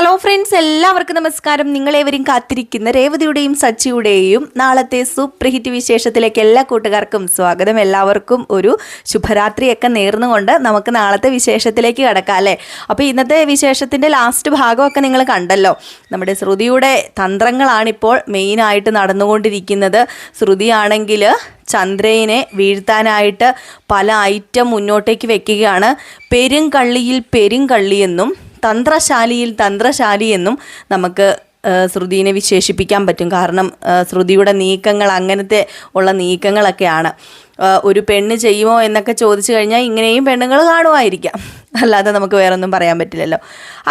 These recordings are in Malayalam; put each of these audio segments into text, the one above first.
ഹലോ ഫ്രണ്ട്സ് എല്ലാവർക്കും നമസ്കാരം. നിങ്ങളേവരും കാത്തിരിക്കുന്ന രേവതിയുടെയും സച്ചിയുടെയും നാളത്തെ സൂപ്രഹിറ്റ് വിശേഷത്തിലേക്ക് എല്ലാ കൂട്ടുകാർക്കും സ്വാഗതം. എല്ലാവർക്കും ഒരു ശുഭരാത്രിയൊക്കെ നേർന്നുകൊണ്ട് നമുക്ക് നാളത്തെ വിശേഷത്തിലേക്ക് കടക്കാം അല്ലേ? അപ്പോൾ ഇന്നത്തെ വിശേഷത്തിന്റെ ലാസ്റ്റ് ഭാഗമൊക്കെ നിങ്ങൾ കണ്ടല്ലോ. നമ്മുടെ ശ്രുതിയുടെ തന്ത്രങ്ങളാണിപ്പോൾ മെയിനായിട്ട് നടന്നുകൊണ്ടിരിക്കുന്നത്. ശ്രുതിയാണെങ്കിൽ ചന്ദ്രയനെ വീഴ്ത്താനായിട്ട് പല ഐറ്റം മുന്നോട്ടേക്ക് വെക്കുകയാണ്. പെരും കള്ളിയിൽ പെരും പെരുങ്കള്ളിയെന്നും തന്ത്രശാലിയിൽ തന്ത്രശാലി എന്നും നമുക്ക് ശ്രുതിനെ വിശേഷിപ്പിക്കാൻ പറ്റും. കാരണം ശ്രുതിയുടെ നീക്കങ്ങൾ അങ്ങനത്തെ ഉള്ള നീക്കങ്ങളൊക്കെയാണ്. ഒരു പെണ്ണ് ചെയ്യുമോ എന്നൊക്കെ ചോദിച്ചു കഴിഞ്ഞാൽ ഇങ്ങനെയും പെണ്ണുങ്ങൾ കാണുമായിരിക്കാം. അല്ലാതെ നമുക്ക് വേറൊന്നും പറയാൻ പറ്റില്ലല്ലോ.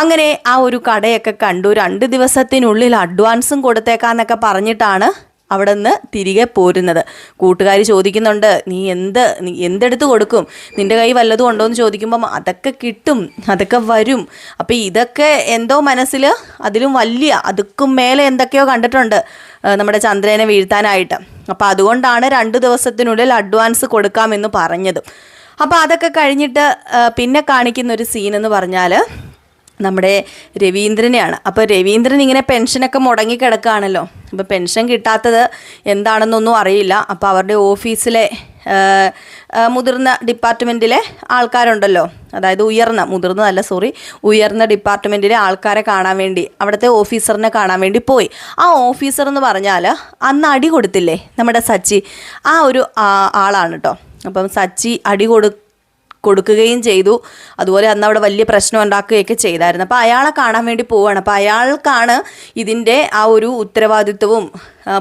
അങ്ങനെ ആ ഒരു കടയൊക്കെ കണ്ടു. രണ്ട് ദിവസത്തിനുള്ളിൽ അഡ്വാൻസും കൊടുത്തേക്കാന്നൊക്കെ പറഞ്ഞിട്ടാണ് അവിടെ നിന്ന് തിരികെ പോരുന്നത്. കൂട്ടുകാർ ചോദിക്കുന്നുണ്ട് നീ എന്ത് നീ എന്തെടുത്ത് കൊടുക്കും? നിന്റെ കൈ വല്ലതും ഉണ്ടോ എന്ന് ചോദിക്കുമ്പം അതൊക്കെ കിട്ടും അതൊക്കെ വരും. അപ്പം ഇതൊക്കെ എന്തോ മനസ്സിൽ അതിലും വലിയ അതുക്കും മേലെ എന്തൊക്കെയോ കണ്ടിട്ടുണ്ട് നമ്മുടെ ചന്ദ്രനെ വീഴ്ത്താനായിട്ട്. അപ്പം അതുകൊണ്ടാണ് രണ്ട് ദിവസത്തിനുള്ളിൽ അഡ്വാൻസ് കൊടുക്കാമെന്ന് പറഞ്ഞത്. അപ്പോൾ അതൊക്കെ കഴിഞ്ഞിട്ട് പിന്നെ കാണിക്കുന്ന ഒരു സീൻ എന്ന് പറഞ്ഞാൽ നമ്മുടെ രവീന്ദ്രനെയാണ്. അപ്പോൾ രവീന്ദ്രൻ ഇങ്ങനെ പെൻഷനൊക്കെ മുടങ്ങി കിടക്കുകയാണല്ലോ അപ്പോൾ പെൻഷൻ കിട്ടാത്തത് എന്താണെന്നൊന്നും അറിയില്ല. അപ്പോൾ അവരുടെ ഓഫീസിലെ മുതിർന്ന ഡിപ്പാർട്ട്മെന്റിലെ ആൾക്കാരുണ്ടല്ലോ. അതായത് ഉയർന്ന മുതിർന്നതല്ല സോറി ഉയർന്ന ഡിപ്പാർട്ട്മെന്റിലെ ആൾക്കാരെ കാണാൻ വേണ്ടി അവിടുത്തെ ഓഫീസറിനെ കാണാൻ വേണ്ടി പോയി. ആ ഓഫീസർ എന്ന് പറഞ്ഞാൽ അന്ന് അടി കൊടുത്തില്ലേ നമ്മുടെ സച്ചി? ആ ഒരു ആളാണ് കേട്ടോ അപ്പം സച്ചി അടി കൊടു കൊടുക്കുകയും ചെയ്തു. അതുപോലെ അന്ന് അവിടെ വലിയ പ്രശ്നം ഉണ്ടാക്കുകയൊക്കെ ചെയ്തായിരുന്നു. അപ്പോൾ അയാളെ കാണാൻ വേണ്ടി പോവുകയാണ്. അപ്പോൾ അയാൾക്കാണ് ഇതിന്റെ ആ ഒരു ഉത്തരവാദിത്വവും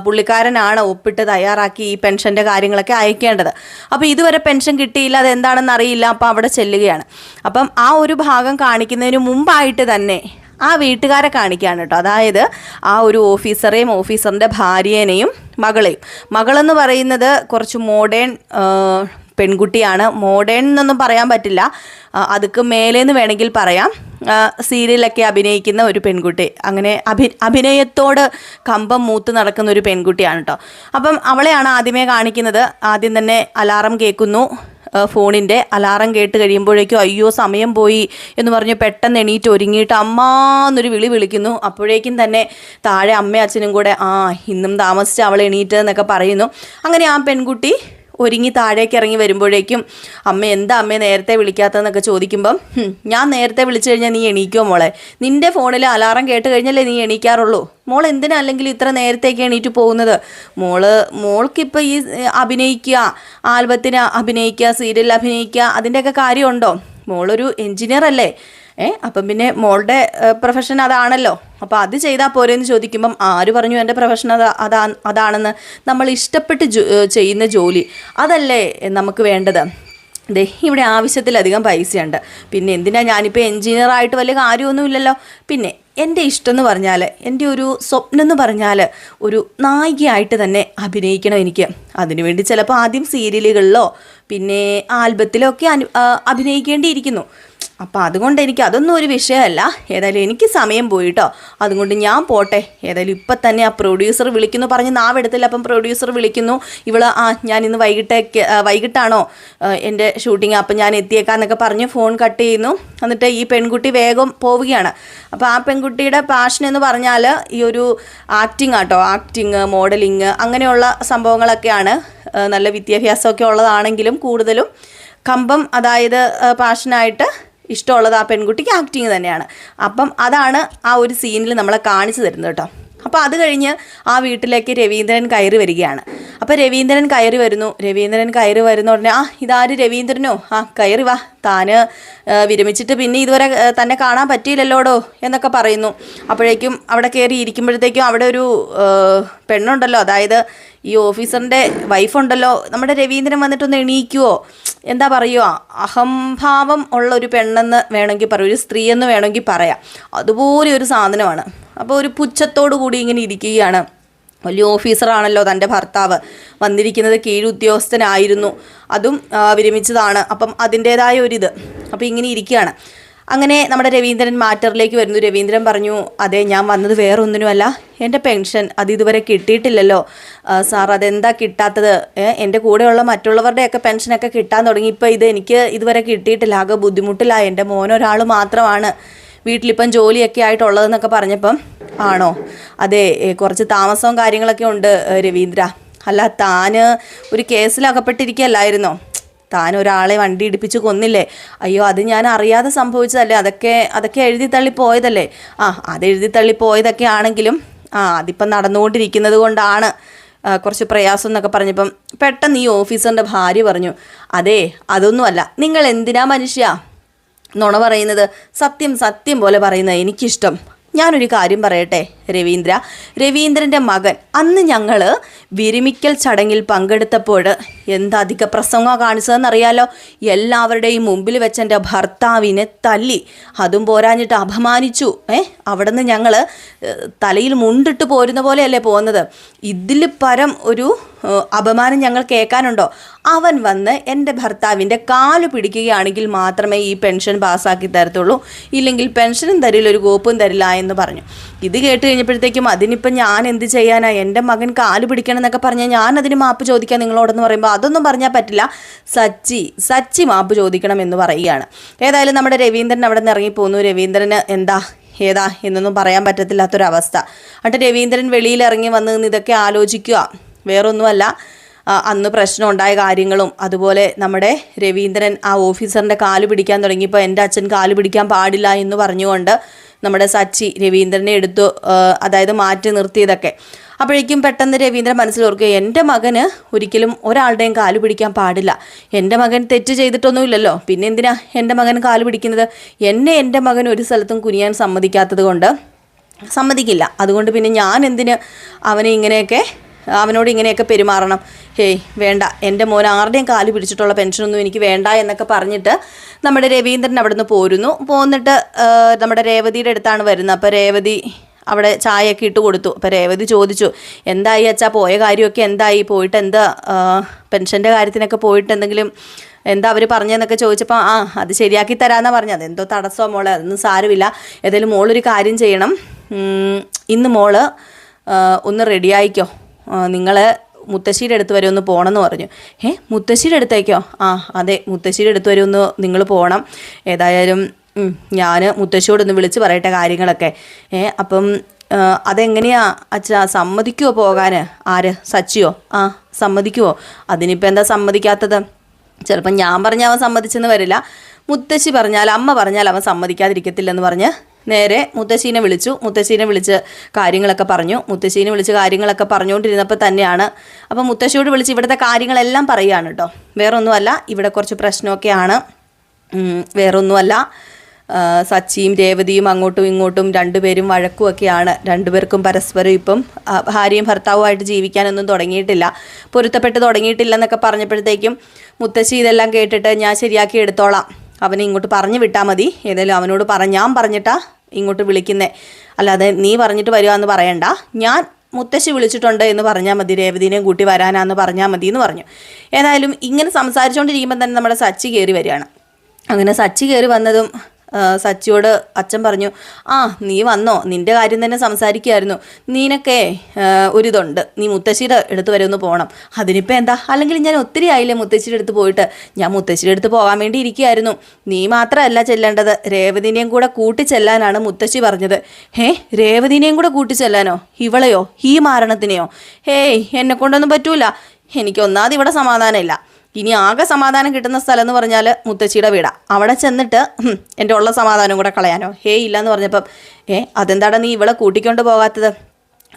പുള്ളിക്കാരനാണ് ഒപ്പിട്ട് തയ്യാറാക്കി ഈ പെൻഷന്റെ കാര്യങ്ങളൊക്കെ അയക്കേണ്ടത്. അപ്പോൾ ഇതുവരെ പെൻഷൻ കിട്ടിയില്ല അതെന്താണെന്ന് അറിയില്ല. അപ്പോൾ അവിടെ ചെല്ലുകയാണ്. അപ്പം ആ ഒരു ഭാഗം കാണിക്കുന്നതിന് മുമ്പായിട്ട് തന്നെ ആ വീട്ടുകാരെ കാണിക്കുകയാണ് കേട്ടോ. അതായത് ആ ഒരു ഓഫീസറെയും ഓഫീസറിന്റെ ഭാര്യേനെയും മകളെയും. മകളെന്ന് പറയുന്നത് കുറച്ച് മോഡേൺ പെൺകുട്ടിയാണ്. മോഡേൺ എന്നൊന്നും പറയാൻ പറ്റില്ല. അതുക്ക് മേലേന്ന് വേണമെങ്കിൽ പറയാം. സീരിയലൊക്കെ അഭിനയിക്കുന്ന ഒരു പെൺകുട്ടി. അങ്ങനെ അഭി അഭിനയത്തോട് കമ്പം മൂത്ത് നടക്കുന്ന ഒരു പെൺകുട്ടിയാണ് കേട്ടോ അപ്പം അവളെയാണ് ആദ്യമേ കാണിക്കുന്നത്. ആദ്യം തന്നെ അലാറം കേൾക്കുന്നു. ഫോണിന്റെ അലാറം കേട്ട് കഴിയുമ്പോഴേക്കും അയ്യോ സമയം പോയി എന്ന് പറഞ്ഞ് പെട്ടെന്ന് എണീറ്റ് ഒരുങ്ങിയിട്ട് അമ്മ എന്നൊരു വിളി വിളിക്കുന്നു. അപ്പോഴേക്കും തന്നെ താഴെ അമ്മയും അച്ഛനും കൂടെ ആ ഇന്നും താമസിച്ച് അവൾ എണീറ്റ് എന്നൊക്കെ പറയുന്നു. അങ്ങനെ ആ പെൺകുട്ടി ഒരുങ്ങി താഴേക്ക് ഇറങ്ങി വരുമ്പോഴേക്കും അമ്മ എന്താ അമ്മയെ നേരത്തെ വിളിക്കാത്തതെന്നൊക്കെ ചോദിക്കുമ്പം ഞാൻ നേരത്തെ വിളിച്ചു കഴിഞ്ഞാൽ നീ എണീക്കോ മോളെ. നിന്റെ ഫോണിൽ അലാറം കേട്ട് കഴിഞ്ഞല്ലേ നീ എണീക്കാറുള്ളൂ. മോൾ എന്തിനാ അല്ലെങ്കിൽ ഇത്ര നേരത്തേക്ക് എണീറ്റ് പോകുന്നത്? മോൾ മോൾക്കിപ്പോൾ ഈ അഭിനയിക്കുക ആൽബത്തിന് അഭിനയിക്കുക സീരിയലിൽ അഭിനയിക്കുക അതിന്റെയൊക്കെ കാര്യമുണ്ടോ? മോളൊരു എൻജിനീയർ അല്ലേ ഏ അപ്പം പിന്നെ മോളുടെ പ്രൊഫഷൻ അതാണല്ലോ. അപ്പോൾ അത് ചെയ്താൽ പോരെന്ന് ചോദിക്കുമ്പം ആര് പറഞ്ഞു എന്റെ പ്രൊഫഷൻ അതാ അതാ അതാണെന്ന്? നമ്മൾ ഇഷ്ടപ്പെട്ട് ചെയ്യുന്ന ജോലി. അതല്ലേ നമുക്ക് വേണ്ടത്? ദേ ഇവിടെ ആവശ്യത്തിലധികം പൈസയുണ്ട്. പിന്നെ എന്തിനാ ഞാനിപ്പോൾ എൻജിനീയറായിട്ട് വലിയ കാര്യമൊന്നുമില്ലല്ലോ പിന്നെ എന്റെ ഇഷ്ടം എന്ന് പറഞ്ഞാൽ എന്റെ ഒരു സ്വപ്നം എന്ന് പറഞ്ഞാൽ ഒരു നായികയായിട്ട് തന്നെ അഭിനയിക്കണം എനിക്ക്. അതിനുവേണ്ടി ചിലപ്പോൾ ആദ്യം സീരിയലുകളിലോ പിന്നെ ആൽബത്തിലോ ഒക്കെ അനു അഭിനയിക്കേണ്ടിയിരിക്കുന്നു. അപ്പോൾ അതുകൊണ്ട് എനിക്ക് അതൊന്നും ഒരു വിഷയമല്ല. ഏതായാലും എനിക്ക് സമയം പോയിട്ടോ. അതുകൊണ്ട് ഞാൻ പോട്ടെ. ഏതായാലും ഇപ്പം തന്നെ ആ പ്രൊഡ്യൂസർ വിളിക്കുന്നു. പറഞ്ഞ് നാവെടുത്തില്ല. അപ്പം പ്രൊഡ്യൂസർ വിളിക്കുന്നു. ഇവൾ ആ ഞാൻ ഇന്ന് വൈകിട്ടേക്ക് വൈകിട്ടാണോ എന്റെ ഷൂട്ടിങ് അപ്പം ഞാൻ എത്തിയേക്കാന്നൊക്കെ പറഞ്ഞ് ഫോൺ കട്ട് ചെയ്യുന്നു. എന്നിട്ട് ഈ പെൺകുട്ടി വേഗം പോവുകയാണ്. അപ്പോൾ ആ പെൺകുട്ടിയുടെ പാഷൻ എന്ന് പറഞ്ഞാൽ ഈ ഒരു ആക്ടിങ് ആട്ടോ ആക്ടിങ് മോഡലിങ് അങ്ങനെയുള്ള സംഭവങ്ങളൊക്കെയാണ് നല്ല വിദ്യാഭ്യാസമൊക്കെ ഉള്ളതാണെങ്കിലും കൂടുതലും കമ്പം അതായത് പാഷനായിട്ട് ഇഷ്ടമുള്ളത് ആ പെൺകുട്ടിക്ക് ആക്ടിങ് തന്നെയാണ്. അപ്പം അതാണ് ആ ഒരു സീനിൽ നമ്മളെ കാണിച്ചു തരുന്നത് കേട്ടോ. അപ്പോൾ അത് കഴിഞ്ഞ് ആ വീട്ടിലേക്ക് രവീന്ദ്രൻ കയറി വരികയാണ്. അപ്പോൾ രവീന്ദ്രൻ കയറി വരുന്നു. രവീന്ദ്രൻ കയറി വരുന്ന ഉടനെ ആ ഇതാര് രവീന്ദ്രനോ? ആ കയറി വാ. താന് വിരമിച്ചിട്ട് പിന്നെ ഇതുവരെ തന്നെ കാണാൻ പറ്റിയില്ലല്ലോടോ? എന്നൊക്കെ പറയുന്നു. അപ്പോഴേക്കും അവിടെ കയറി ഇരിക്കുമ്പോഴത്തേക്കും അവിടെ ഒരു പെണ്ണുണ്ടല്ലോ. അതായത് ഈ ഓഫീസറിന്റെ വൈഫുണ്ടല്ലോ. നമ്മുടെ രവീന്ദ്രൻ വന്നിട്ടൊന്ന് എണീക്കുവോ? എന്താ പറയുക? അഹംഭാവം ഉള്ള ഒരു പെണ്ണെന്ന് വേണമെങ്കിൽ പറയാം. ഒരു സ്ത്രീ എന്ന് വേണമെങ്കിൽ പറയാം. അതുപോലെ ഒരു സാധനമാണ്. അപ്പോൾ ഒരു പുച്ഛത്തോടു കൂടി ഇങ്ങനെ ഇരിക്കുകയാണ്. വലിയ ഓഫീസറാണല്ലോ തന്റെ ഭർത്താവ്. വന്നിരിക്കുന്നത് കീഴുദ്യോഗസ്ഥനായിരുന്നു. അതും വിരമിച്ചതാണ്. അപ്പം അതിന്റേതായ ഒരിത് അപ്പം ഇങ്ങനെ ഇരിക്കുകയാണ്. അങ്ങനെ നമ്മുടെ രവീന്ദ്രൻ മാറ്ററിലേക്ക് വരുന്നു. രവീന്ദ്രൻ പറഞ്ഞു അതെ ഞാൻ വന്നത് വേറൊന്നിനുമല്ല. എന്റെ പെൻഷൻ അത് ഇതുവരെ കിട്ടിയിട്ടില്ലല്ലോ. സാർ അതെന്താ കിട്ടാത്തത്? എന്റെ കൂടെയുള്ള മറ്റുള്ളവരുടെയൊക്കെ പെൻഷനൊക്കെ കിട്ടാൻ തുടങ്ങി. ഇപ്പോൾ ഇത് എനിക്ക് ഇതുവരെ കിട്ടിയിട്ടില്ല. ആകെ ബുദ്ധിമുട്ടില്ല എന്റെ മോനൊരാൾ മാത്രമാണ് വീട്ടിലിപ്പം ജോലിയൊക്കെ ആയിട്ടുള്ളതെന്നൊക്കെ പറഞ്ഞപ്പം ആണോ? അതെ കുറച്ച് താമസവും കാര്യങ്ങളൊക്കെ ഉണ്ട് രവീന്ദ്ര. അല്ല താന് ഒരു കേസിൽ അകപ്പെട്ടിരിക്കുകയല്ലായിരുന്നോ താൻ ഒരാളെ വണ്ടി ഇടിപ്പിച്ച് കൊന്നില്ലേ? അയ്യോ അത് ഞാൻ അറിയാതെ സംഭവിച്ചതല്ലേ? അതൊക്കെ അതൊക്കെ എഴുതി തള്ളി പോയതല്ലേ? ആ അത് എഴുതി തള്ളി പോയതൊക്കെ ആണെങ്കിലും ആ അതിപ്പം നടന്നുകൊണ്ടിരിക്കുന്നത് കൊണ്ടാണ് കുറച്ച് പ്രയാസം എന്നൊക്കെ പറഞ്ഞപ്പം പെട്ടെന്ന് ഈ ഓഫീസറിന്റെ ഭാര്യ പറഞ്ഞു അതെ അതൊന്നുമല്ല. നിങ്ങൾ എന്തിനാ മനുഷ്യ നുണ പറയുന്നത്? സത്യം സത്യം പോലെ പറയുന്നത് എനിക്കിഷ്ടം. ഞാനൊരു കാര്യം പറയട്ടെ? രവീന്ദ്ര. രവീന്ദ്രന്റെ മകൻ. അന്ന് ഞങ്ങൾ വിരമിക്കൽ ചടങ്ങിൽ പങ്കെടുത്തപ്പോൾ എന്തധിക പ്രസംഗം കാണിച്ചതെന്നറിയാലോ? എല്ലാവരുടെയും മുമ്പിൽ വെച്ച് എന്റെ ഭർത്താവിനെ തല്ലി. അതും പോരാഞ്ഞിട്ട് അപമാനിച്ചു. ഏ? അവിടെ നിന്ന് ഞങ്ങൾ തലയിൽ മുണ്ടിട്ട് പോരുന്ന പോലെയല്ലേ പോകുന്നത്? ഇതിൽ പരം ഒരു അപമാനം ഞങ്ങൾ കേൾക്കാനുണ്ടോ? അവൻ വന്ന് എന്റെ ഭർത്താവിന്റെ കാൽ പിടിക്കുകയാണെങ്കിൽ മാത്രമേ ഈ പെൻഷൻ പാസ്സാക്കി തരത്തുള്ളൂ. ഇല്ലെങ്കിൽ പെൻഷനും തരില്ല ഒരു കോപ്പും തരില്ല എന്ന് പറഞ്ഞു. ഇത് കേട്ട് കഴിഞ്ഞപ്പോഴത്തേക്കും അതിനിപ്പം ഞാൻ എന്ത് ചെയ്യാനാ? എന്റെ മകൻ കാൽ പിടിക്കണം എന്നൊക്കെ പറഞ്ഞാൽ ഞാൻ അതിന് മാപ്പ് ചോദിക്കാം നിങ്ങളോടെന്ന് പറയുമ്പോൾ അതൊന്നും പറഞ്ഞാൽ പറ്റില്ല. സച്ചി സച്ചി മാപ്പ് ചോദിക്കണം എന്ന് പറയുകയാണ്. ഏതായാലും നമ്മുടെ രവീന്ദ്രൻ അവിടെ നിന്ന് ഇറങ്ങിപ്പോന്നു. രവീന്ദ്രന് എന്താ? ഏതാ? എന്നൊന്നും പറയാൻ പറ്റത്തില്ലാത്തൊരവസ്ഥ. എന്നിട്ട് രവീന്ദ്രൻ വെളിയിൽ ഇറങ്ങി വന്ന് ഇതൊക്കെ ആലോചിക്കുക. വേറൊന്നുമല്ല. അന്ന് പ്രശ്നം ഉണ്ടായ കാര്യങ്ങളും അതുപോലെ നമ്മുടെ രവീന്ദ്രൻ ആ ഓഫീസറിന്റെ കാൽ പിടിക്കാൻ തുടങ്ങിയപ്പോൾ എന്റെ അച്ഛൻ കാൽ പിടിക്കാൻ പാടില്ല എന്ന് പറഞ്ഞുകൊണ്ട് നമ്മുടെ സച്ചി രവീന്ദ്രനെ എടുത്തു അതായത് മാറ്റി നിർത്തിയതൊക്കെ. അപ്പോഴേക്കും പെട്ടെന്ന് രവീന്ദ്രൻ മനസ്സിൽ ഓർക്കുക എന്റെ മകന് ഒരിക്കലും ഒരാളുടെയും കാൽ പിടിക്കാൻ പാടില്ല. എന്റെ മകൻ തെറ്റ് ചെയ്തിട്ടൊന്നുമില്ലല്ലോ. പിന്നെ എന്തിനാ എന്റെ മകൻ കാൽ പിടിക്കുന്നത്? എന്നെ എന്റെ മകൻ ഒരു സ്ഥലത്തും കുനിയാൻ സമ്മതിക്കാത്തത് കൊണ്ട് സമ്മതിക്കില്ല. അതുകൊണ്ട് പിന്നെ ഞാൻ എന്തിന് അവനെ ഇങ്ങനെയൊക്കെ അവനോട് ഇങ്ങനെയൊക്കെ പെരുമാറണം? ഹേയ് വേണ്ട. എന്റെ മോൻ ആരുടെയും കാൽ പിടിച്ചിട്ടുള്ള പെൻഷനൊന്നും എനിക്ക് വേണ്ട എന്നൊക്കെ പറഞ്ഞിട്ട് നമ്മുടെ രവീന്ദ്രൻ അവിടെ നിന്ന് പോരുന്നു. പോന്നിട്ട് നമ്മുടെ രേവതിയുടെ അടുത്താണ് വരുന്നത്. അപ്പോൾ രേവതി അവിടെ ചായയൊക്കെ ഇട്ട് കൊടുത്തു. അപ്പോൾ രേവതി ചോദിച്ചു എന്തായി അച്ഛാ? പോയ കാര്യമൊക്കെ എന്തായി? പോയിട്ട് എന്താ പെൻഷന്റെ കാര്യത്തിനൊക്കെ പോയിട്ട് എന്തെങ്കിലും എന്താ അവർ പറഞ്ഞതെന്നൊക്കെ ചോദിച്ചപ്പോൾ ആ അത് ശരിയാക്കി തരാമെന്നാണ് പറഞ്ഞത്. എന്തോ തടസ്സമോ മോളെ. അതൊന്നും സാരമില്ല. ഏതായാലും മോളൊരു കാര്യം ചെയ്യണം. ഇന്ന് മോൾ ഒന്ന് റെഡിയായിക്കോ. നിങ്ങൾ മുത്തശ്ശിയുടെ അടുത്ത് വരെ ഒന്ന് പോകണമെന്ന് പറഞ്ഞു. ഏ മുത്തശ്ശിയുടെ അടുത്തേക്കോ? ആ അതെ മുത്തശ്ശിയുടെ അടുത്ത് വരെ ഒന്ന് നിങ്ങൾ പോകണം. ഏതായാലും ഞാൻ മുത്തശ്ശിയോടൊന്ന് വിളിച്ച് പറയട്ടെ കാര്യങ്ങളൊക്കെ. ഏ അപ്പം അതെങ്ങനെയാ? അച്ഛാ സമ്മതിക്കുമോ പോകാൻ ആര്? സച്ചിയോ? ആ സമ്മതിക്കുമോ അതിനിപ്പോൾ എന്താ സമ്മതിക്കാത്തത്? ചിലപ്പം ഞാൻ പറഞ്ഞാൽ അവൻ സമ്മതിച്ചെന്ന് വരില്ല. മുത്തശ്ശി പറഞ്ഞാൽ അമ്മ പറഞ്ഞാൽ അവൻ സമ്മതിക്കാതിരിക്കത്തില്ലെന്ന് പറഞ്ഞ് നേരെ മുത്തശ്ശീനെ വിളിച്ചു. മുത്തശ്ശീനെ വിളിച്ച് കാര്യങ്ങളൊക്കെ പറഞ്ഞു. മുത്തശ്ശീനെ വിളിച്ച് കാര്യങ്ങളൊക്കെ പറഞ്ഞുകൊണ്ടിരുന്നപ്പോൾ തന്നെയാണ്. അപ്പോൾ മുത്തശ്ശിയോട് വിളിച്ച് ഇവിടുത്തെ കാര്യങ്ങളെല്ലാം പറയുകയാണ് കേട്ടോ വേറൊന്നുമല്ല ഇവിടെ കുറച്ച് പ്രശ്നമൊക്കെയാണ്. വേറൊന്നുമല്ല. സച്ചിയും രേവതിയും അങ്ങോട്ടും ഇങ്ങോട്ടും രണ്ടുപേരും വഴക്കുമൊക്കെയാണ്. രണ്ടുപേർക്കും പരസ്പരം ഇപ്പം ഭാര്യയും ഭർത്താവുമായിട്ട് ജീവിക്കാനൊന്നും തുടങ്ങിയിട്ടില്ല. പൊരുത്തപ്പെട്ട് തുടങ്ങിയിട്ടില്ലെന്നൊക്കെ പറഞ്ഞപ്പോഴത്തേക്കും മുത്തശ്ശി ഇതെല്ലാം കേട്ടിട്ട് ഞാൻ ശരിയാക്കി എടുത്തോളാം. അവനെ ഇങ്ങോട്ട് പറഞ്ഞു വിട്ടാൽ മതി. ഏതായാലും അവനോട് പറ ഞാൻ പറഞ്ഞിട്ടാ ഇങ്ങോട്ട് വിളിക്കുന്നേ. അല്ലാതെ നീ പറഞ്ഞിട്ട് വരിക എന്ന് പറയണ്ട. ഞാൻ മുത്തശ്ശി വിളിച്ചിട്ടുണ്ട് എന്ന് പറഞ്ഞാൽ മതി. രേവതിനെയും കൂട്ടി വരാനാന്ന് പറഞ്ഞാൽ മതി എന്ന് പറഞ്ഞു. ഏതായാലും ഇങ്ങനെ സംസാരിച്ചുകൊണ്ടിരിക്കുമ്പോൾ തന്നെ നമ്മുടെ സച്ചി കയറി വരികയാണ്. അങ്ങനെ സച്ചി കയറി വന്നതും സച്ചിയോട് അച്ഛൻ പറഞ്ഞു ആ നീ വന്നോ നിന്റെ കാര്യം തന്നെ സംസാരിക്കുമായിരുന്നു നീനൊക്കെ ഒരിതുണ്ട്. നീ മുത്തശ്ശിയുടെ അടുത്ത് വരെ ഒന്ന് പോകണം അതിനിപ്പോൾ എന്താ? അല്ലെങ്കിൽ ഞാൻ ഒത്തിരി ആയില്ലേ മുത്തശ്ശിയുടെ അടുത്ത് പോയിട്ട്? ഞാൻ മുത്തശ്ശിയുടെ അടുത്ത് പോകാൻ വേണ്ടി ഇരിക്കുകയായിരുന്നു നീ മാത്രമല്ല ചെല്ലേണ്ടത്. രേവതിനെയും കൂടെ കൂട്ടി ചെല്ലാനാണ് മുത്തശ്ശി പറഞ്ഞത്. ഹേ രേവതിനെയും കൂടെ കൂട്ടി ചെല്ലാനോ? ഇവളെയോ? ഈ മാരണത്തിനെയോ? ഹേയ് എന്നെ കൊണ്ടൊന്നും പറ്റൂല. എനിക്ക് ഒന്നാമത് ഇവിടെ സമാധാനമില്ല. ഇനി ആകെ സമാധാനം കിട്ടുന്ന സ്ഥലം എന്ന് പറഞ്ഞാൽ മുത്തശ്ശിയുടെ വീടാ. അവിടെ ചെന്നിട്ട് എന്റെ ഉള്ള സമാധാനം കൂടെ കളയാനോ? ഹേ ഇല്ല എന്ന് പറഞ്ഞപ്പം ഏ അതെന്താടാ നീ ഇവളെ കൂട്ടിക്കൊണ്ട് പോകാത്തത്?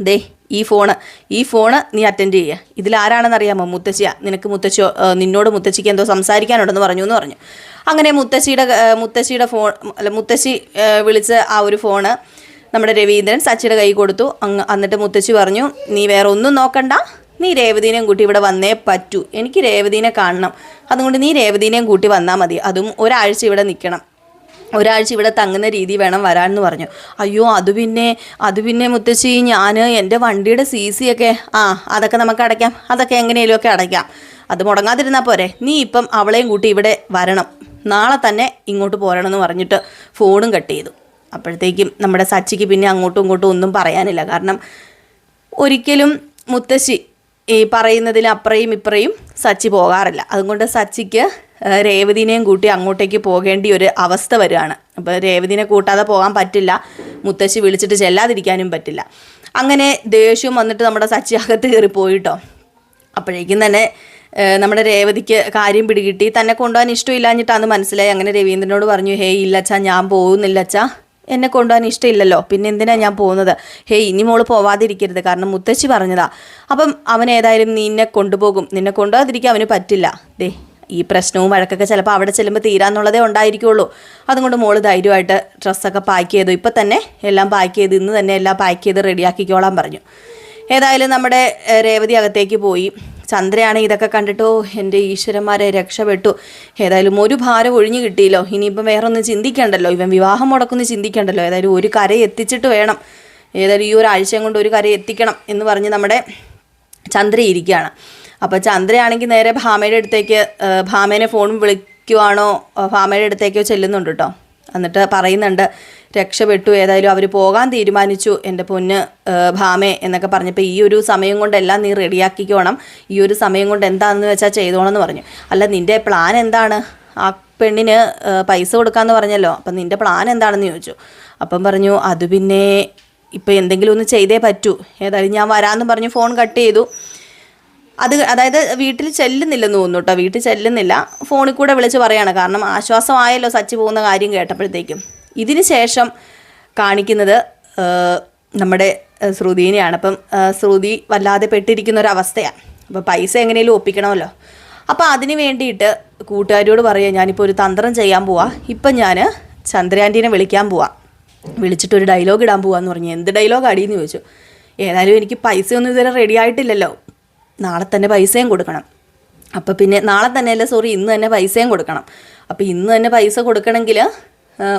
ദേ ഈ ഫോണ് ഈ ഫോണ് നീ അറ്റൻഡ് ചെയ്യുക ഇതിലാരാണെന്ന് അറിയാമോ മുത്തശ്ശിയാ നിനക്ക് മുത്തശ്ശിയോ നിന്നോട് മുത്തശ്ശിക്ക് എന്തോ സംസാരിക്കാനുണ്ടെന്ന് പറഞ്ഞു എന്ന് പറഞ്ഞു. അങ്ങനെ മുത്തശ്ശിയുടെ മുത്തശ്ശിയുടെ ഫോൺ അല്ല മുത്തശ്ശി വിളിച്ച ആ ഒരു ഫോണ് നമ്മുടെ രവീന്ദ്രൻ സച്ചിയുടെ കൈ കൊടുത്തു. അങ്ങ് എന്നിട്ട് മുത്തശ്ശി പറഞ്ഞു നീ വേറെ ഒന്നും നോക്കണ്ട. നീ രേവതിനെയും കൂട്ടി ഇവിടെ വന്നേ പറ്റൂ. എനിക്ക് രേവതിനെ കാണണം. അതുകൊണ്ട് നീ രേവതിനെയും കൂട്ടി വന്നാൽ മതി. അതും ഒരാഴ്ച ഇവിടെ നിൽക്കണം. ഒരാഴ്ച ഇവിടെ തങ്ങുന്ന രീതി വേണം വരാമെന്ന് പറഞ്ഞു. അയ്യോ അത് പിന്നെ അത് പിന്നെ മുത്തശ്ശി ഞാൻ എന്റെ വണ്ടിയുടെ സി സി ഒക്കെ ആ അതൊക്കെ നമുക്ക് അടയ്ക്കാം. അതൊക്കെ എങ്ങനെയെങ്കിലുമൊക്കെ അടയ്ക്കാം. അത് മുടങ്ങാതിരുന്നാൽ പോരെ. നീ ഇപ്പം അവളെയും കൂട്ടി ഇവിടെ വരണം. നാളെ തന്നെ ഇങ്ങോട്ട് പോരണമെന്ന് പറഞ്ഞിട്ട് ഫോണും കട്ട് ചെയ്തു. അപ്പോഴത്തേക്കും നമ്മുടെ സച്ചിക്ക് പിന്നെ അങ്ങോട്ടും ഇങ്ങോട്ടും ഒന്നും പറയാനില്ല. കാരണം ഒരിക്കലും മുത്തശ്ശി ഈ പറയുന്നതിൽ അപ്പുറയും ഇപ്പുറയും സച്ചി പോകാറില്ല. അതുകൊണ്ട് സച്ചിക്ക് രേവതിനെയും കൂട്ടി അങ്ങോട്ടേക്ക് പോകേണ്ടി ഒരു അവസ്ഥ വരികയാണ്. അപ്പോൾ രേവതിനെ കൂട്ടാതെ പോകാൻ പറ്റില്ല. മുത്തശ്ശി വിളിച്ചിട്ട് ചെല്ലാതിരിക്കാനും പറ്റില്ല. അങ്ങനെ ദേഷ്യം വന്നിട്ട് നമ്മുടെ സച്ചി അകത്ത് കയറി പോയിട്ടോ. അപ്പോഴേക്കും തന്നെ നമ്മുടെ രേവതിക്ക് കാര്യം പിടികിട്ടി. തന്നെ കൊണ്ടുപോകാൻ ഇഷ്ടമില്ലാഞ്ഞിട്ടാന്ന് മനസ്സിലായി. അങ്ങനെ രവീന്ദ്രനോട് പറഞ്ഞു ഹേയ് ഇല്ലച്ചാ ഞാൻ പോകുന്നില്ല അച്ഛാ എന്നെ കൊണ്ടുപോകാൻ ഇഷ്ടമില്ലല്ലോ. പിന്നെ എന്തിനാ ഞാൻ പോകുന്നത്? ഹേയ് ഇനി മോൾ പോവാതിരിക്കരുത്. കാരണം മുത്തശ്ശി പറഞ്ഞതാ. അപ്പം അവൻ ഏതായാലും നിന്നെ കൊണ്ടുപോകും. നിന്നെ കൊണ്ടുപോകാതിരിക്കാൻ അവന് പറ്റില്ല. ദേ ഈ പ്രശ്നവും വഴക്കൊക്കെ ചിലപ്പോൾ അവിടെ ചെല്ലുമ്പോൾ തീരാന്നുള്ളതേ ഉണ്ടായിരിക്കുള്ളൂ. അതുകൊണ്ട് മോൾ ധൈര്യമായിട്ട് ഡ്രസ്സൊക്കെ പാക്ക് ചെയ്തു. ഇപ്പം തന്നെ എല്ലാം പാക്ക് ചെയ്ത് ഇന്ന് തന്നെ എല്ലാം പാക്ക് ചെയ്ത് റെഡിയാക്കിക്കോളാൻ പറഞ്ഞു. ഏതായാലും നമ്മുടെ രേവതി അകത്തേക്ക് പോയി. ചന്ദ്രയാണ് ഇതൊക്കെ കണ്ടിട്ടോ എന്റെ ഈശ്വരന്മാരെ രക്ഷപ്പെട്ടു ഏതായാലും ഒരു ഭാരം ഒഴിഞ്ഞു കിട്ടിയല്ലോ. ഇനിയിപ്പം വേറെ ഒന്നും ചിന്തിക്കണ്ടല്ലോ. ഇവൻ വിവാഹം മുടക്കൊന്നും ചിന്തിക്കണ്ടല്ലോ. ഏതായാലും ഒരു കര എത്തിച്ചിട്ട് വേണം. ഏതായാലും ഈ ഒരാഴ്ചയും കൊണ്ട് ഒരു കര എത്തിക്കണം എന്ന് പറഞ്ഞ് നമ്മുടെ ചന്ദ്ര ഇരിക്കുകയാണ്. അപ്പോൾ ചന്ദ്രയാണെങ്കിൽ നേരെ ഭാമയുടെ അടുത്തേക്ക് ഭാമേനെ ഫോൺ വിളിക്കുവാണോ? ഭാമയുടെ അടുത്തേക്കോ ചെല്ലുന്നുണ്ട് കേട്ടോ. എന്നിട്ട് പറയുന്നുണ്ട് രക്ഷപ്പെട്ടു ഏതായാലും അവർ പോകാൻ തീരുമാനിച്ചു എന്റെ പൊന്ന് ഭാമേ എന്നൊക്കെ പറഞ്ഞപ്പോൾ ഈ ഒരു സമയം കൊണ്ടെല്ലാം നീ റെഡിയാക്കിക്കോണം. ഈ ഒരു സമയം കൊണ്ട് എന്താണെന്ന് വെച്ചാൽ ചെയ്തോണം എന്ന് പറഞ്ഞു. അല്ല നിന്റെ പ്ലാൻ എന്താണ്? ആ പെണ്ണിന് പൈസ കൊടുക്കാമെന്ന് പറഞ്ഞല്ലോ. അപ്പം നിന്റെ പ്ലാൻ എന്താണെന്ന് ചോദിച്ചു. അപ്പം പറഞ്ഞു അത് പിന്നെ ഇപ്പം എന്തെങ്കിലും ഒന്ന് ചെയ്തേ പറ്റൂ. ഏതായാലും ഞാൻ വരാമെന്ന് പറഞ്ഞു ഫോൺ കട്ട് ചെയ്തു. അത് അതായത് വീട്ടിൽ ചെല്ലുന്നില്ലെന്ന് തോന്നുന്നു കേട്ടോ. വീട്ടിൽ ചെല്ലുന്നില്ല. ഫോണിൽ കൂടെ വിളിച്ച് പറയാണ്. കാരണം ആശ്വാസമായല്ലോ സച്ചി പോകുന്ന കാര്യം കേട്ടപ്പോഴത്തേക്കും. ഇതിന് ശേഷം കാണിക്കുന്നത് നമ്മുടെ ശ്രുതിനെയാണ്. അപ്പം ശ്രുതി വല്ലാതെ പെട്ടിരിക്കുന്ന ഒരു അവസ്ഥയാണ്. അപ്പോൾ പൈസ എങ്ങനെയും ഒപ്പിക്കണമല്ലോ. അപ്പോൾ അതിന് വേണ്ടിയിട്ട് കൂട്ടുകാരിയോട് പറയുക ഞാനിപ്പോൾ ഒരു തന്ത്രം ചെയ്യാൻ പോവാ. ഇപ്പം ഞാൻ ചന്ദ്രയാന്റീനെ വിളിക്കാൻ പോവാ. വിളിച്ചിട്ട് ഒരു ഡയലോഗ് ഇടാൻ പോവാന്ന് പറഞ്ഞു. എന്ത് ഡയലോഗ് അടിയെന്ന് ചോദിച്ചു. ഏതായാലും എനിക്ക് പൈസയൊന്നും ഇതുവരെ റെഡി ആയിട്ടില്ലല്ലോ. നാളെ തന്നെ പൈസയും കൊടുക്കണം. അപ്പോൾ പിന്നെ നാളെ തന്നെ അല്ല സോറി ഇന്ന് തന്നെ പൈസയും കൊടുക്കണം. അപ്പോൾ ഇന്ന് തന്നെ പൈസ കൊടുക്കണമെങ്കിൽ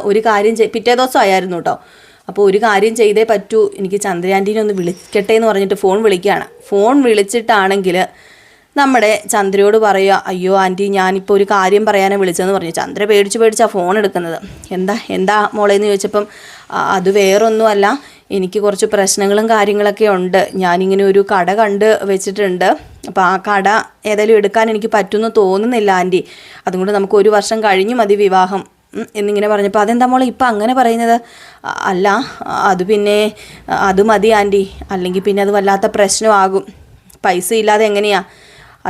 ഒരു കാര്യം ചെയ് പിറ്റേ ദിവസം ആയിരുന്നു കേട്ടോ അപ്പോൾ ഒരു കാര്യം ചെയ്തേ പറ്റൂ. എനിക്ക് ചന്ദ്രയാന്റീനെ ഒന്ന് വിളിക്കട്ടെ എന്ന് പറഞ്ഞിട്ട് ഫോൺ വിളിക്കുകയാണ്. ഫോൺ വിളിച്ചിട്ടാണെങ്കിൽ നമ്മുടെ ചന്ദ്രയോട് പറയുക അയ്യോ ആന്റി ഞാനിപ്പോൾ ഒരു കാര്യം പറയാനാണ് വിളിച്ചതെന്ന് പറഞ്ഞു. ചന്ദ്ര പേടിച്ച് പേടിച്ചാണ് ഫോൺ എടുക്കുന്നത്. എന്താ എന്താ മോളെ എന്ന് ചോദിച്ചപ്പം അത് വേറൊന്നുമല്ല. എനിക്ക് കുറച്ച് പ്രശ്നങ്ങളും കാര്യങ്ങളൊക്കെ ഉണ്ട്. ഞാനിങ്ങനെ ഒരു കട കണ്ട് വെച്ചിട്ടുണ്ട്. അപ്പോൾ ആ കട ഏതായാലും എടുക്കാൻ എനിക്ക് പറ്റുമെന്ന് തോന്നുന്നില്ല ആന്റി അതുകൊണ്ട് നമുക്ക് ഒരു വർഷം കഴിഞ്ഞു മതി വിവാഹം. എന്നിങ്ങനെ പറഞ്ഞപ്പോൾ അതെന്താ മോളെ ഇപ്പം അങ്ങനെ പറയുന്നത്? അല്ല അത് പിന്നെ അത് മതി ആന്റി അല്ലെങ്കിൽ പിന്നെ അത് വല്ലാത്ത പ്രശ്നമാകും. പൈസ ഇല്ലാതെ എങ്ങനെയാ?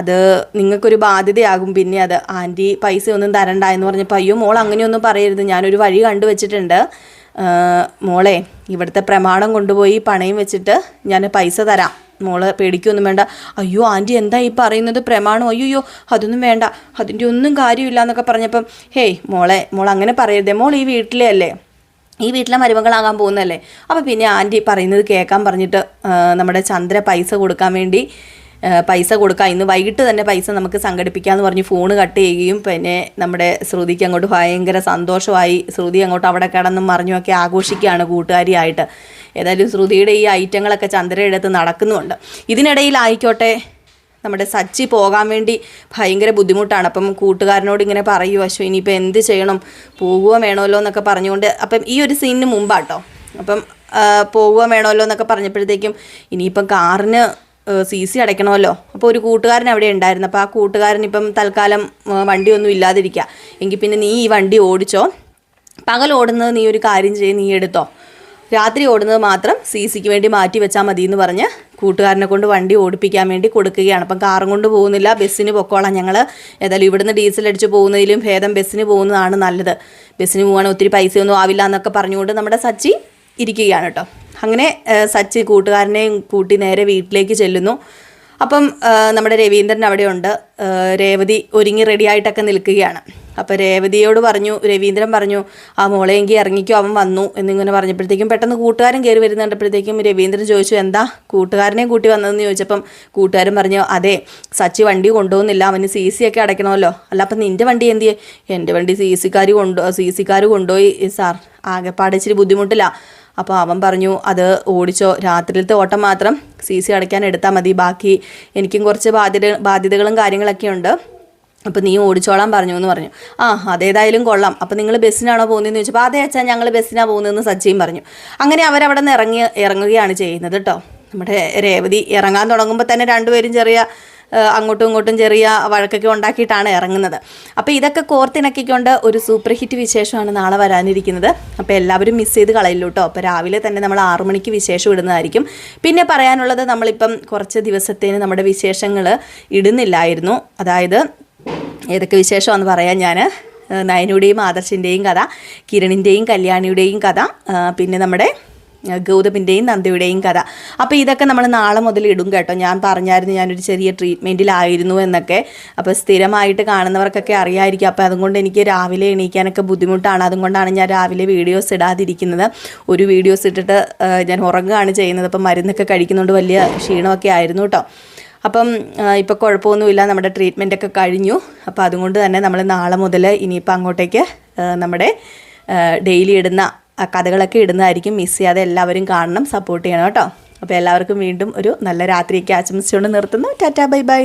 അത് നിങ്ങൾക്കൊരു ബാധ്യതയാകും. പിന്നെ അത് ആന്റി പൈസ ഒന്നും തരണ്ട എന്ന് പറഞ്ഞപ്പോൾ അയ്യോ മോൾ അങ്ങനെയൊന്നും പറയരുത്. ഞാനൊരു വഴി കണ്ടു വെച്ചിട്ടുണ്ട് മോളെ ഇവിടുത്തെ പ്രമാണം കൊണ്ടുപോയി പണയം വെച്ചിട്ട് ഞാൻ പൈസ തരാം. മോൾ പേടിക്കൊന്നും വേണ്ട. അയ്യോ ആന്റി എന്താ ഈ പറയുന്നത്? പ്രമാണം? അയ്യോ അതൊന്നും വേണ്ട. അതിന്റെ ഒന്നും കാര്യമില്ല എന്നൊക്കെ പറഞ്ഞപ്പം ഹേയ് മോളെ മോൾ അങ്ങനെ പറയരുതേ. മോൾ ഈ വീട്ടിലെ അല്ലേ? ഈ വീട്ടിലെ മരുമകളാകാൻ പോകുന്നതല്ലേ? അപ്പോൾ പിന്നെ ആന്റി പറയുന്നത് കേൾക്കാൻ പറഞ്ഞിട്ട് നമ്മുടെ ചന്ദ്ര പൈസ കൊടുക്കാൻ വേണ്ടി പൈസ കൊടുക്കാം. ഇന്ന് വൈകിട്ട് തന്നെ പൈസ നമുക്ക് സംഘടിപ്പിക്കാമെന്ന് പറഞ്ഞ് ഫോണ് കട്ട് ചെയ്യുകയും പിന്നെ നമ്മുടെ ശ്രുതിക്ക് അങ്ങോട്ട് ഭയങ്കര സന്തോഷമായി. ശ്രുതി അങ്ങോട്ട് അവിടെ കിടന്നും മറിഞ്ഞുമൊക്കെ ആഘോഷിക്കുകയാണ് കൂട്ടുകാരിയായിട്ട്. ഏതായാലും ശ്രുതിയുടെ ഈ ഐറ്റങ്ങളൊക്കെ ചന്ദ്രയുടെ അടുത്ത് നടക്കുന്നുമുണ്ട് ഇതിനിടയിലായിക്കോട്ടെ നമ്മുടെ സച്ചി പോകാൻ വേണ്ടി ഭയങ്കര ബുദ്ധിമുട്ടാണ്. അപ്പം കൂട്ടുകാരനോട് ഇങ്ങനെ പറയുമോ അശ്വ ഇനിയിപ്പോൾ എന്ത് ചെയ്യണം? പോകുക വേണമല്ലോ എന്നൊക്കെ പറഞ്ഞുകൊണ്ട് അപ്പം ഈ ഒരു സീനിന് മുമ്പാട്ടോ. അപ്പം പോകുക വേണമല്ലോ എന്നൊക്കെ പറഞ്ഞപ്പോഴത്തേക്കും ഇനിയിപ്പം കാറിന് സി സി അടയ്ക്കണമല്ലോ. അപ്പോൾ ഒരു കൂട്ടുകാരൻ അവിടെ ഉണ്ടായിരുന്നു. അപ്പോൾ ആ കൂട്ടുകാരൻ ഇപ്പം തൽക്കാലം വണ്ടിയൊന്നും ഇല്ലാതിരിക്കുക എങ്കിൽ പിന്നെ നീ ഈ വണ്ടി ഓടിച്ചോ. പകൽ ഓടുന്നത് നീ ഒരു കാര്യം ചെയ്ത് നീ എടുത്തോ. രാത്രി ഓടുന്നത് മാത്രം സി സിക്ക് വേണ്ടി മാറ്റി വെച്ചാൽ മതി എന്ന് പറഞ്ഞ് കൂട്ടുകാരനെ കൊണ്ട് വണ്ടി ഓടിപ്പിക്കാൻ വേണ്ടി കൊടുക്കുകയാണ്. അപ്പം കാറും കൊണ്ട് പോകുന്നില്ല ബസ്സിന് പൊക്കോളാം. ഞങ്ങൾ ഏതായാലും ഇവിടുന്ന് ഡീസൽ അടിച്ച് പോകുന്നതിലും ഭേദം ബസ്സിന് പോകുന്നതാണ് നല്ലത്. ബസ്സിന് പോകാൻ ഒത്തിരി പൈസയൊന്നും ആവില്ല എന്നൊക്കെ പറഞ്ഞുകൊണ്ട് നമ്മുടെ സച്ചി ഇരിക്കുകയാണ് കേട്ടോ. അങ്ങനെ സച്ചി കൂട്ടുകാരനെയും കൂട്ടി നേരെ വീട്ടിലേക്ക് ചെല്ലുന്നു. അപ്പം നമ്മുടെ രവീന്ദ്രൻ അവിടെയുണ്ട്. രേവതി ഒരുങ്ങി റെഡിയായിട്ടൊക്കെ നിൽക്കുകയാണ്. അപ്പോൾ രേവതിയോട് പറഞ്ഞു രവീന്ദ്രൻ പറഞ്ഞു ആ മോളെ മോളെങ്കിൽ ഇറങ്ങിക്കോ അവൻ വന്നു എന്നിങ്ങനെ പറഞ്ഞപ്പോഴത്തേക്കും പെട്ടെന്ന് കൂട്ടുകാരൻ കയറി വരുന്ന കണ്ടപ്പോഴത്തേക്കും രവീന്ദ്രൻ ചോദിച്ചു എന്താ കൂട്ടുകാരനെ കൂട്ടി വന്നതെന്ന് ചോദിച്ചപ്പം കൂട്ടുകാരൻ പറഞ്ഞു അതെ സച്ചി വണ്ടി കൊണ്ടുപോകുന്നില്ല അവന് സി സി ഒക്കെ അടയ്ക്കണമല്ലോ. അല്ല അപ്പം നിന്റെ വണ്ടി എന്ത് ചെയ്യേ? എന്റെ വണ്ടി സി സിക്കാർ കൊണ്ടു സി സിക്കാർ കൊണ്ടുപോയി സാർ. ആകെപ്പാടെ ഇച്ചിരി ബുദ്ധിമുട്ടില്ല അപ്പോൾ അവൻ പറഞ്ഞു അത് ഓടിച്ചോ. രാത്രിയിലത്തെ ഓട്ടം മാത്രം സി സി അടയ്ക്കാൻ എടുത്താൽ മതി. ബാക്കി എനിക്കും കുറച്ച് ബാധ്യത ബാധ്യതകളും കാര്യങ്ങളൊക്കെ ഉണ്ട്. അപ്പോൾ നീ ഓടിച്ചോളാൻ പറഞ്ഞു എന്ന് പറഞ്ഞു. ആ അതേതായാലും കൊള്ളാം. അപ്പോൾ നിങ്ങൾ ബസ്സിനാണോ പോകുന്നതെന്ന് ചോദിച്ചപ്പോൾ അതേ അച്ഛാ ഞങ്ങൾ ബസ്സിനാണ് പോകുന്നതെന്ന് സച്ചിയും പറഞ്ഞു അങ്ങനെ അവരവിടെ നിന്ന് ഇറങ്ങി ഇറങ്ങുകയാണ് ചെയ്യുന്നത് കേട്ടോ. നമ്മുടെ രേവതി ഇറങ്ങാൻ തുടങ്ങുമ്പോൾ തന്നെ രണ്ടുപേരും ചെറിയ അങ്ങോട്ടും ഇങ്ങോട്ടും ചെറിയ വഴക്കൊക്കെ ഉണ്ടാക്കിയിട്ടാണ് ഇറങ്ങുന്നത്. അപ്പോൾ ഇതൊക്കെ കോർത്തിണക്കിക്കൊണ്ട് ഒരു സൂപ്പർ ഹിറ്റ് വിശേഷമാണ് നാളെ വരാനിരിക്കുന്നത്. അപ്പോൾ എല്ലാവരും മിസ് ചെയ്ത് കളയില്ല കേട്ടോ അപ്പോൾ രാവിലെ തന്നെ നമ്മൾ ആറു മണിക്ക് വിശേഷം ഇടുന്നതായിരിക്കും. പിന്നെ പറയാനുള്ളത് നമ്മളിപ്പം കുറച്ച് ദിവസത്തേന് നമ്മുടെ വിശേഷങ്ങൾ ഇടുന്നില്ലായിരുന്നു. അതായത് ഏതൊക്കെ വിശേഷമാണെന്ന് പറയാം ഞാൻ നയനുടെയും ആദർശിന്റെയും കഥ കിരണിന്റെയും കല്യാണിയുടെയും കഥ പിന്നെ നമ്മുടെ ഗൗതമിന്റെയും നന്ദയുടെയും കഥ. അപ്പോൾ ഇതൊക്കെ നമ്മൾ നാളെ മുതൽ ഇടും കേട്ടോ. ഞാൻ പറഞ്ഞായിരുന്നു ഞാനൊരു ചെറിയ ട്രീറ്റ്മെന്റിലായിരുന്നു എന്നൊക്കെ. അപ്പോൾ സ്ഥിരമായിട്ട് കാണുന്നവർക്കൊക്കെ അറിയായിരിക്കും. അപ്പോൾ അതുകൊണ്ട് എനിക്ക് രാവിലെ എണീക്കാനൊക്കെ ബുദ്ധിമുട്ടാണ്. അതുകൊണ്ടാണ് ഞാൻ രാവിലെ വീഡിയോസ് ഇടാതിരിക്കുന്നത്. ഒരു വീഡിയോസ് ഇട്ടിട്ട് ഞാൻ ഉറങ്ങുകയാണ് ചെയ്യുന്നത്. അപ്പം മരുന്നൊക്കെ കഴിക്കുന്നതുകൊണ്ട് വലിയ ക്ഷീണമൊക്കെ ആയിരുന്നു കേട്ടോ. അപ്പം ഇപ്പോൾ കുഴപ്പമൊന്നുമില്ല. നമ്മുടെ ട്രീറ്റ്മെന്റ് ഒക്കെ കഴിഞ്ഞു. അപ്പോൾ അതുകൊണ്ട് തന്നെ നമ്മൾ നാളെ മുതൽ ഇനിയിപ്പോൾ അങ്ങോട്ടേക്ക് നമ്മുടെ ഡെയിലി ഇടുന്ന കഥകളൊക്കെ ഇടുന്നതായിരിക്കും. മിസ് ചെയ്യാതെ എല്ലാവരും കാണണം. സപ്പോർട്ട് ചെയ്യണം കേട്ടോ. അപ്പോൾ എല്ലാവർക്കും വീണ്ടും ഒരു നല്ല രാത്രിയൊക്കെ ആശംസിച്ചുകൊണ്ട് നിർത്തുന്നു. Tata bye bye